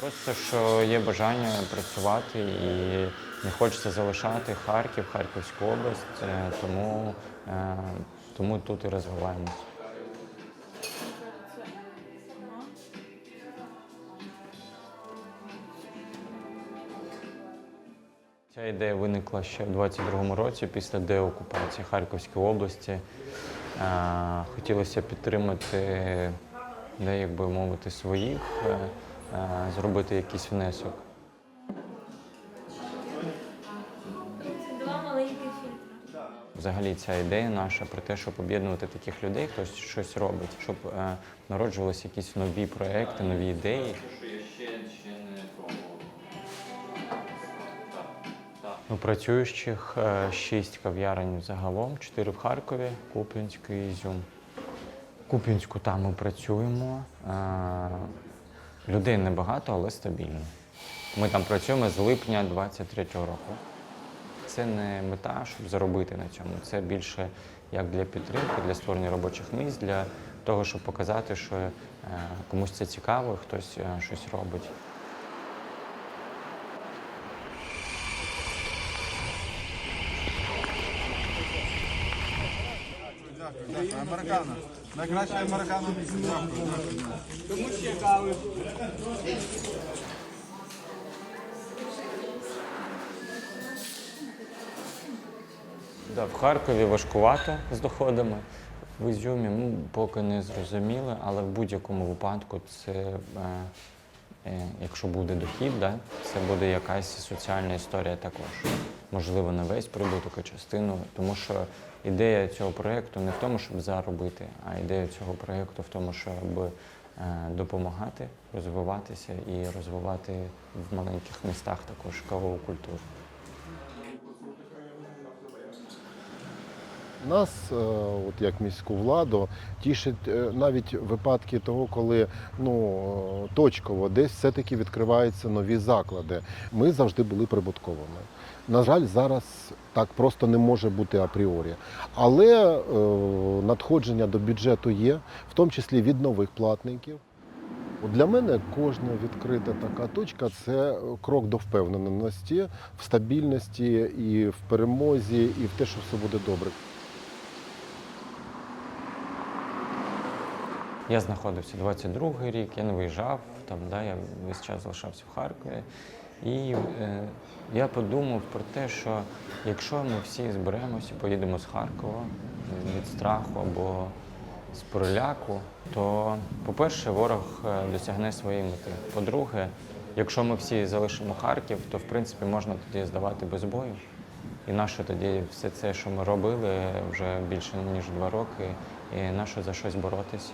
Просто що є бажання працювати і не хочеться залишати Харків, Харківську область, е, тому, е, тому тут і розвиваємось. Ця ідея виникла ще в 22-му році після деокупації Харківської області. Е, Хотілося підтримати, де, як би мовити, своїх, зробити якийсь внесок. Взагалі ця ідея наша про те, щоб об'єднувати таких людей, хтось щось робить, щоб е, народжувалися якісь нові проекти, нові ідеї. Ну, працюючих е, шість кав'ярень загалом, чотири в Харкові, Куп'янськ і Ізюм. Куп'янську там ми працюємо. Людей небагато, але стабільно. Ми там працюємо з липня 23-го року. Це не мета, щоб заробити на цьому. Це більше як для підтримки, для створення робочих місць, для того, щоб показати, що е, комусь це цікаво, хтось е, щось робить. Американо. Найкраще американо. Да, в Харкові важкувато з доходами. В Ізюмі ну, поки не зрозуміло, але в будь-якому випадку це, е, е, якщо буде дохід, да, це буде якась соціальна історія також. Можливо, не весь прибуток, а частину. Тому що ідея цього проєкту не в тому, щоб заробити, а ідея цього проєкту в тому, щоб е, допомагати розвиватися і розвивати в маленьких містах також кавову культуру. Нас, е, от як міську владу, тішить е, навіть випадки того, коли ну е, точково десь все-таки відкриваються нові заклади. Ми завжди були прибутковими. На жаль, зараз так просто не може бути апріорі. Але е, надходження до бюджету є, в тому числі від нових платників. Для мене кожна відкрита така точка це крок до впевненості в стабільності і в перемозі, і в те, що все буде добре. Я знаходився 22-й рік, я не виїжджав, там, да, я весь час залишався в Харкові. І е, я подумав про те, що якщо ми всі зберемося, поїдемо з Харкова від страху або з переляку, то, по-перше, ворог е, досягне своєї мети. По-друге, якщо ми всі залишимо Харків, то в принципі можна тоді здавати без бою. І наше тоді все це, що ми робили вже більше ніж два роки, і наше за щось боротись.